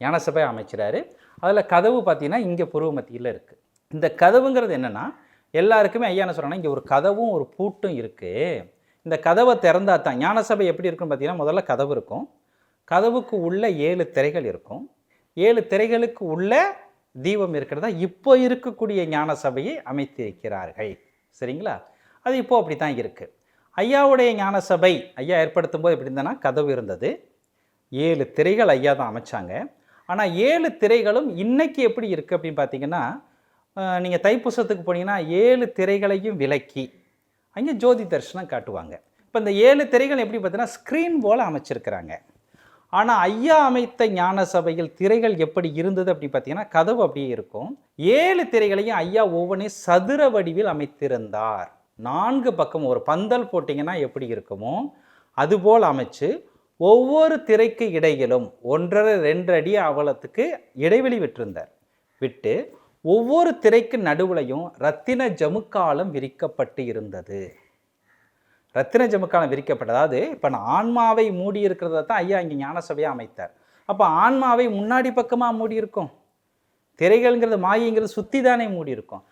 ஞானசபை அமைச்சிறாரு. அதில் கதவு பார்த்தீங்கன்னா இங்கே புருவ மத்தியில் இருக்குது இந்த கதவுங்கிறது என்னென்னா எல்லாருக்குமே ஐயா என்ன சொல்கிறாங்கன்னா இங்கே ஒரு கதவும் ஒரு பூட்டும் இருக்குது இந்த கதவை திறந்தா தான் ஞானசபை எப்படி இருக்குன்னு பார்த்தீங்கன்னா முதல்ல கதவு இருக்கும். கதவுக்கு உள்ள ஏழு திரைகள் இருக்கும். ஏழு திரைகளுக்கு உள்ள தீபம் இருக்கிறதா இப்போ இருக்கக்கூடிய ஞான சபையை அமைத்திருக்கிறார்கள். சரிங்களா? அது இப்போது அப்படி தான் இருக்குது ஐயாவுடைய ஞான சபை ஐயா ஏற்படுத்தும் போது எப்படி இருந்ததுன்னா கதவு இருந்தது. ஏழு திரைகள் ஐயா தான் அமைச்சாங்க. ஆனால் ஏழு திரைகளும் இன்றைக்கி எப்படி இருக்குது அப்படின்னு பார்த்தீங்கன்னா நீங்கள் தைப்பூசத்துக்கு போனீங்கன்னா ஏழு திரைகளையும் விலக்கி அங்கே ஜோதி தரிசனம் காட்டுவாங்க. இப்போ இந்த ஏழு திரைகள் எப்படி பார்த்தீங்கன்னா ஸ்க்ரீன் போல் அமைச்சிருக்கிறாங்க. ஆனால் ஐயா அமைத்த ஞான சபையில் திரைகள் எப்படி இருந்தது அப்படி பார்த்தீங்கன்னா கதவு அப்படியே இருக்கும். ஏழு திரைகளையும் ஐயா ஒவ்வொன்றையும் சதுர வடிவில் அமைத்திருந்தார். நான்கு பக்கம் ஒரு பந்தல் போட்டிங்கன்னா எப்படி இருக்குமோ அதுபோல் அமைச்சு ஒவ்வொரு திரைக்கு இடையிலும் ஒன்றரை ரெண்டு அடி அவலத்துக்கு இடைவெளி விட்டிருந்தார். விட்டு ஒவ்வொரு திரைக்கு நடுவுலையும் ரத்தின ஜமுக்காலம் விரிக்கப்பட்டு இருந்தது. ரத்தின ஜமுக்காலம் விரிக்கப்பட்ட அதாவது இப்போ நான் ஆன்மாவை மூடி இருக்கிறத தான் ஐயா இங்கே ஞான சபையாக அமைத்தார். அப்போ ஆன்மாவை முன்னாடி பக்கமாக மூடி இருக்கும் திரைகள்ங்கிறது மாயங்கிறது சுற்றி தானே மூடி இருக்கும்